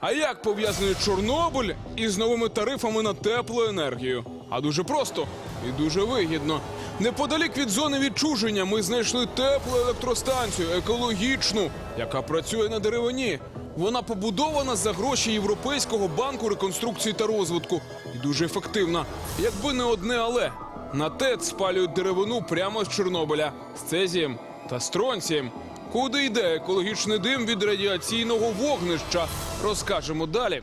А як пов'язаний Чорнобиль із новими тарифами на теплу енергію? А дуже просто і дуже вигідно. Неподалік від зони відчуження ми знайшли теплу електростанцію, екологічну, яка працює на деревині. Вона побудована за гроші Європейського банку реконструкції та розвитку і дуже ефективна. Якби не одне але на ТЕЦ спалюють деревину прямо з Чорнобиля з цезієм та стронцієм. Куди йде екологічний дим від радіаційного вогнища? Розкажемо далі.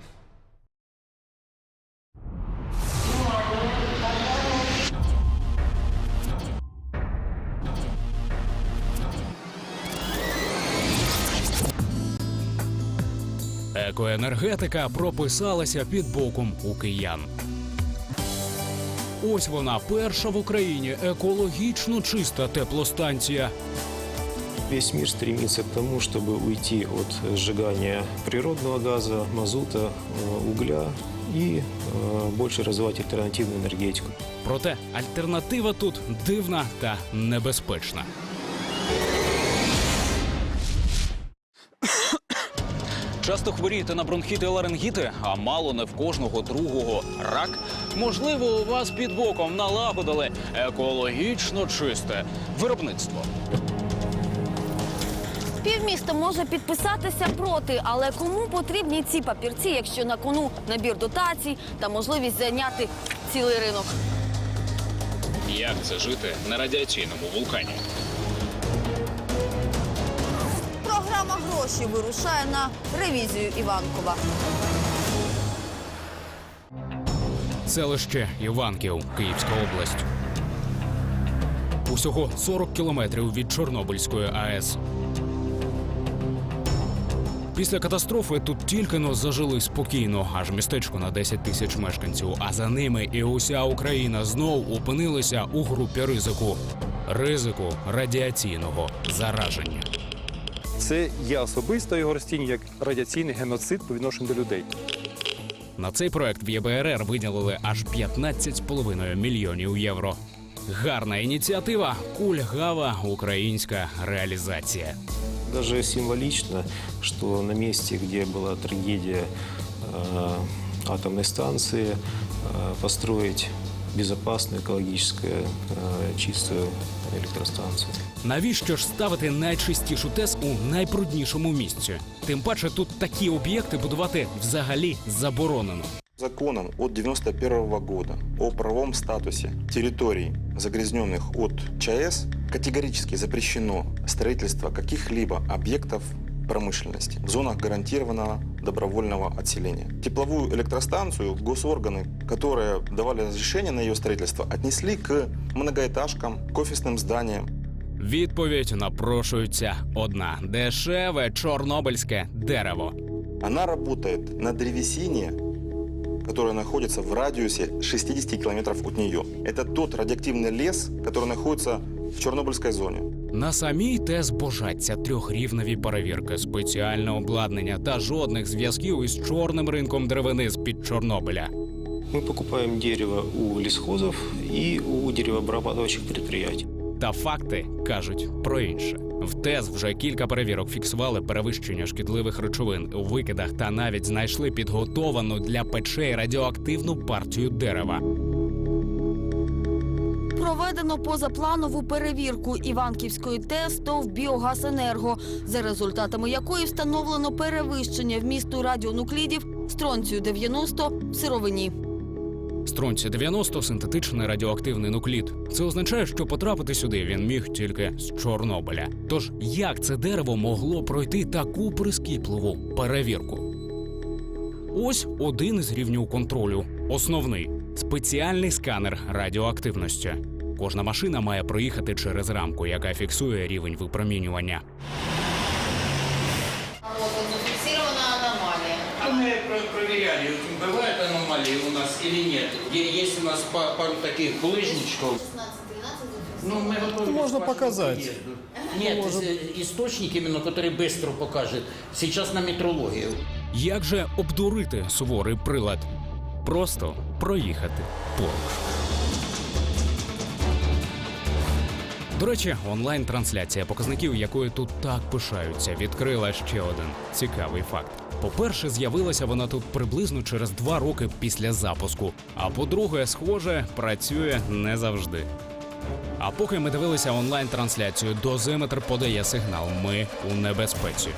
Екоенергетика прописалася під боком у киян. Ось вона перша в Україні екологічно чиста теплостанція Весь мир стремится к тому, чтобы уйти от сжигания природного газа, мазута, э, угля и э, больше развивать альтернативную энергетику. Проте альтернатива тут дивна та небезпечна. Часто хворієте на бронхіти і ларингіти, а мало не в кожного другого рак. Можливо, у вас під боком налагодили екологічно чисте виробництво. Півміста може підписатися проти, але кому потрібні ці папірці, якщо на кону набір дотацій та можливість зайняти цілий ринок? Як це жити на радіаційному вулкані? Програма гроші вирушає на ревізію Іванкова. Селище Іванків, Київська область. Усього 40 кілометрів від Чорнобильської АЕС. Після катастрофи тут тільки но зажили спокійно, аж містечко на 10 тисяч мешканців. А за ними і уся Україна знов опинилися у групі ризику ризику радіаційного зараження. Це я особисто його розцінюю як радіаційний геноцид по відношенню до людей. На цей проект в ЄБРР виділили аж 15,5 мільйонів євро. Гарна ініціатива, кульгава українська реалізація Даже символично, что на месте, где была трагедия э, атомной станции, э, построить безопасную, экологическую, э, чистую электростанцию. Навіщо ж ставити найчистішу ТЕС у найбруднішому місці? Тим паче тут такі об'єкти будувати взагалі заборонено. Законом от 1991 года о правовом статусе территорий, загрязненных от ЧАЭС, категорически запрещено строительство каких-либо объектов промышленности в зонах гарантированного добровольного отселения. Тепловую электростанцию госорганы, которые давали разрешение на ее строительство, отнесли к многоэтажкам, к офисным зданиям, Відповідь напрошується одна: дешеве чорнобильське дерево. Она работает на древесине, которая находится в радиусе 60 километров от нее. Это тот радиоактивный лес, который находится в Чернобыльской зоне. На самій ТЕС божаться трьохрівневі перевірки, спеціальне обладнання та жодних зв'язків із чорним ринком деревини з під Чорнобиля. Мы покупаем дерево у лесхозов и у деревообрабатывающих предприятий. Та факти кажуть про інше. В ТЕС вже кілька перевірок фіксували перевищення шкідливих речовин у викидах та навіть знайшли підготовану для печей радіоактивну партію дерева. Проведено позапланову перевірку Іванківської ТЕС ТОВ «Біогазенерго», за результатами якої встановлено перевищення вмісту радіонуклідів стронцію 90 в сировині. Стронці 90 синтетичний радіоактивний нуклід. Це означає, що потрапити сюди він міг тільки з Чорнобиля. Тож як це дерево могло пройти таку прискіпливу перевірку? Ось один із рівнів контролю. Основний спеціальний сканер радіоактивності. Кожна машина має проїхати через рамку, яка фіксує рівень випромінювання. Зафиксирована аномалия. А мы про- проверяли, бывают аномалии у нас или нет. Е- Есть у нас па- пару таких булыжничков. 16-13 Ну, мы готовы Можно показать. Нет, э, источник именно, который быстро покажет. Сейчас на метрологию. Як же обдурити суворий прилад? Просто проїхати поруч. До речі, онлайн-трансляція показників, якою тут так пишаються, відкрила ще один цікавий факт. По-перше, з'явилася вона тут приблизно через два роки після запуску. А по-друге, схоже, працює не завжди. А поки ми дивилися онлайн-трансляцію, дозиметр подає сигнал. Ми у небезпеці.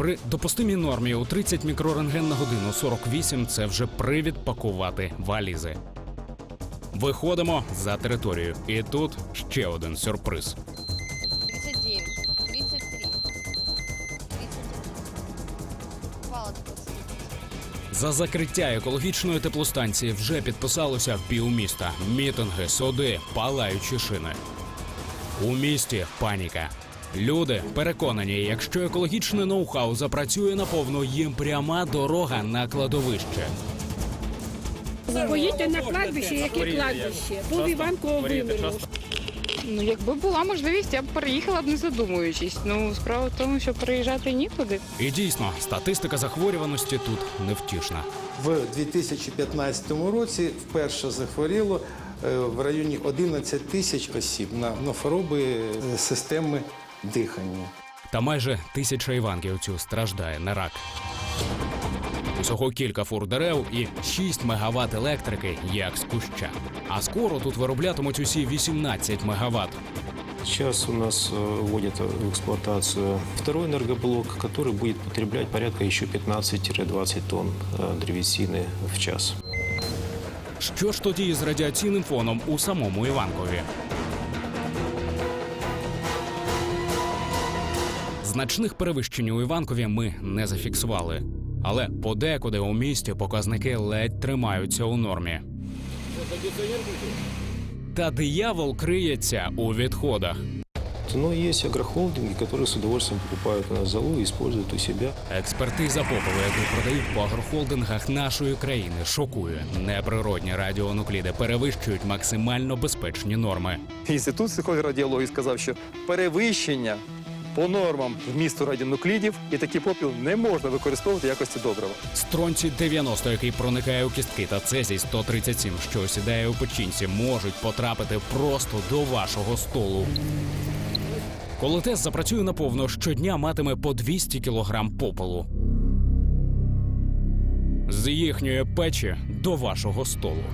При допустимій нормі у 30 мікрорентген на годину 48 це вже привід пакувати валізи. Виходимо за територію. І тут ще один сюрприз. 39. 33. 31. Упала такой За закриття екологічної теплостанції вже підписалося півміста. Мітинги, суди, палаючі шини. У місті паніка. Люди переконані, якщо екологічне ноу-хау запрацює наповну, їм пряма дорога на кладовище. Поїдьте на кладбище, яке кладбище. Був Іванко вимерли. Ну, якби була можливість, я б переїхала б не задумуючись. Ну, справа в тому, що переїжджати нікуди. І дійсно, статистика захворюваності тут невтішна. В 2015 році вперше захворіло е, в районі 11 тисяч осіб на, на хвороби е, системи дихання. Та майже тисяча іванківців страждає на рак. Усього кілька фур дерев і 6 мегаватт електрики, як з куща. А скоро тут вироблятимуть усі 18 мегаватт. Сейчас у нас э, вводят в эксплуатацию второй энергоблок, который будет потреблять порядка еще 15-20 тонн э, древесины в час. Що ж тоді з радіаційним фоном у самому Іванкові? Значних перевищень у Іванкові ми не зафіксували. Але подекуди у місті показники ледь тримаються у нормі. Та диявол криється у відходах. Но есть агрохолдинги, которые с удовольствием покупают у нас золу и используют у себя. Експертиза попелу, яку продають по агрохолдингах нашої країни, шокує. Неприродні радіонукліди перевищують максимально безпечні норми. Інститут радіології сказав, що перевищення по нормам вмісту радіонуклідів і такий попіл не можна використовувати якості добрива. Стронці 90, який проникає у кістки, та цезій 137, що осідає у печінці, можуть потрапити просто до вашого столу. Коли тест запрацює наповно, щодня матиме по 200 кілограм попелу. З їхньої печі до вашого столу.